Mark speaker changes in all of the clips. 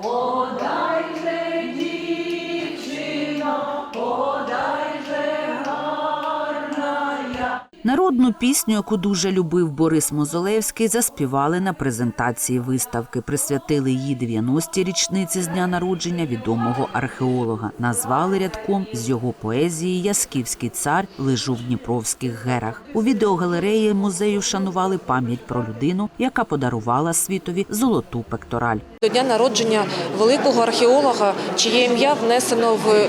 Speaker 1: 오. Я.
Speaker 2: Народну пісню, яку дуже любив Борис Мозолевський, заспівали на презентації виставки. Присвятили її 90-й річниці з дня народження відомого археолога. Назвали рядком з його поезії Ясківський цар лежу в Дніпровських герах. У відеогалереї музею вшанували пам'ять про людину, яка подарувала світові золоту пектораль.
Speaker 3: До дня народження великого археолога, чиє ім'я внесено в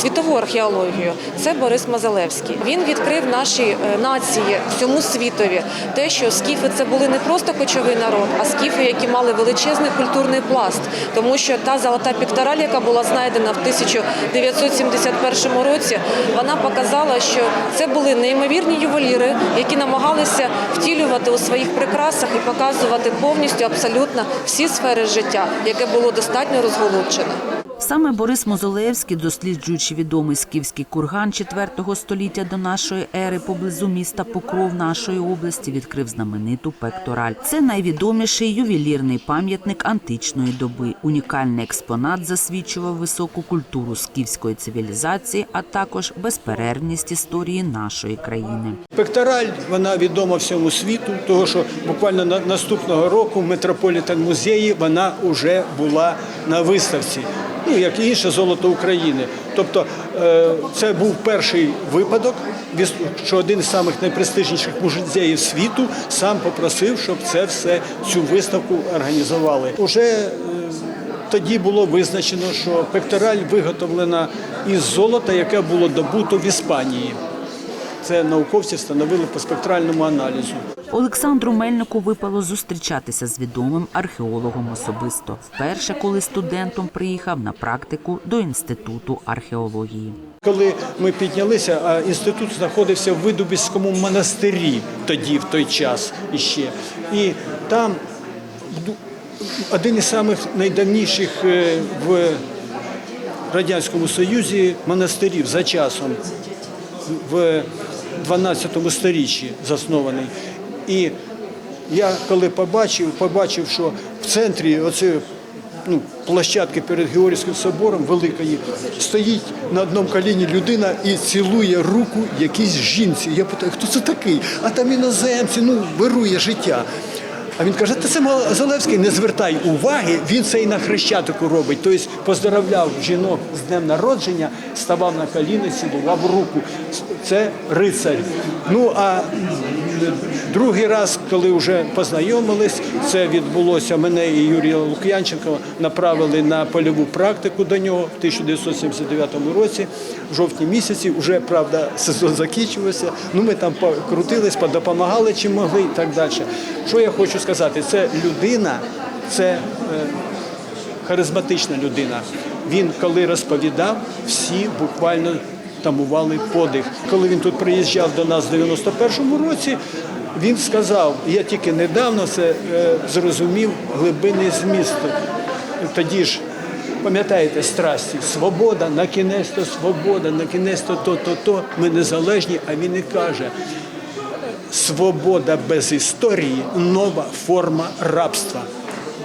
Speaker 3: світову археологію. Це Борис Мазалевський. Він відкрив нашій е, нації, всьому світові, те, що скіфи це були не просто кочовий народ, а скіфи, які мали величезний культурний пласт. Тому що та золота піктораль, яка була знайдена в 1971 році, вона показала, що це були неймовірні ювеліри, які намагалися втілювати у своїх прикрасах і показувати повністю абсолютно всі сфери життя, яке було достатньо розголучене.
Speaker 2: Саме Борис Мозолевський, досліджуючи відомий скіфський курган IV століття до нашої ери поблизу міста Покров нашої області, відкрив знамениту пектораль. Це найвідоміший ювелірний пам'ятник античної доби. Унікальний експонат засвідчував високу культуру скіфської цивілізації, а також безперервність історії нашої країни.
Speaker 4: Пектораль вона відома всьому світу, того що буквально на- наступного року в Метрополітен музеї вона вже була на виставці. Ну як інше золото України. Тобто е, це був перший випадок, що один з самих найпрестижніших музеїв світу сам попросив, щоб це все цю виставку організували. Уже е, тоді було визначено, що пектораль виготовлена із золота, яке було добуто в Іспанії. Це науковці встановили по спектральному аналізу.
Speaker 2: Олександру Мельнику випало зустрічатися з відомим археологом особисто. Вперше, коли студентом приїхав на практику до інституту археології.
Speaker 4: Коли ми піднялися, інститут знаходився в Видубіському монастирі тоді, в той час іще. І там один із самих найдавніших е, в Радянському Союзі монастирів за часом в 12 сторіччі заснований. І я коли побачив, побачив, що в центрі оце, ну, площадки перед Георгійським собором великої стоїть на одному коліні людина і цілує руку якійсь жінці. Я питаю, хто це такий? А там іноземці, ну, вирує життя. А він каже, та це Золевський, не звертай уваги, він це і на хрещатику робить. Тобто поздоровляв жінок з днем народження, ставав на коліна, цілував руку. Це рицарь. Ну а другий раз, коли вже познайомились, це відбулося мене і Юрія Лук'янченка направили на польову практику до нього в 1979 році, в жовтні місяці. Вже правда сезон закінчився. Ну ми там покрутились, подопомагали чим могли і так далі. Що я хочу сказати? Це людина, це е, харизматична людина. Він, коли розповідав, всі буквально тамували подих. Коли він тут приїжджав до нас в 91-му році, він сказав, я тільки недавно це е, зрозумів глибинний зміст. Тоді ж, пам'ятаєте, страсті, свобода, на кінець то свобода, на кінець то то, то, то. Ми незалежні, а він і каже, свобода без історії нова форма рабства.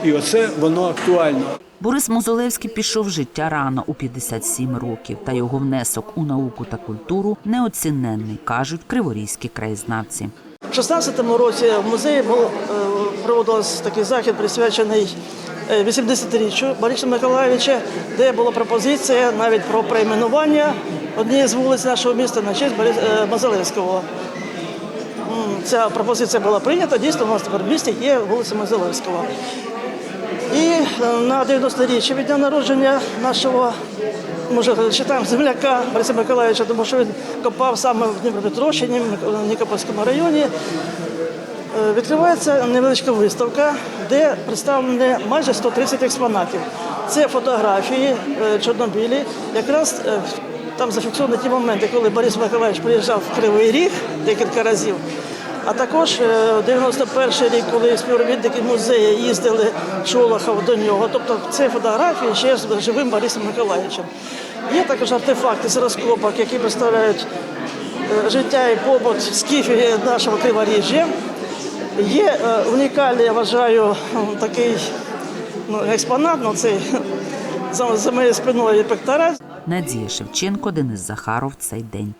Speaker 4: І оце воно актуально.
Speaker 2: Борис Мозолевський пішов життя рано у 57 років, та його внесок у науку та культуру неоціненний, кажуть криворізькі краєзнавці.
Speaker 5: У 16-му році в музеї був, е, проводився такий захід, присвячений е, 80-річчю Бориса Миколаївича, де була пропозиція навіть про перейменування однієї з вулиць нашого міста на честь е, Мазалевського. М, Ця пропозиція була прийнята. Дійсно, у нас тепер в місті є вулиця Мазалевського. І е, на 90-річчя від дня народження нашого, може, читаємо земляка Бориса Миколаївича, тому що він копав саме в Дніпропетровщині, в Нікопольському районі. Е, Відкривається невеличка виставка, де представлені майже 130 експонатів. Це фотографії е, Чорнобилі. Якраз там зафіксовані ті моменти, коли Борис Миколаївич приїжджав в Кривий Ріг декілька разів. А також е, 91 рік, коли співробітники музею їздили Шолохов до нього. Тобто це фотографії ще з живим Борисом Миколаївичем. Є також артефакти з розкопок, які представляють е, життя і побут скіфів нашого Криворіжжя. Є е, унікальний, я вважаю, такий ну, експонат, ну, цей за, за моєю спиною пектораль.
Speaker 2: Надія Шевченко, Денис Захаров. Цей день.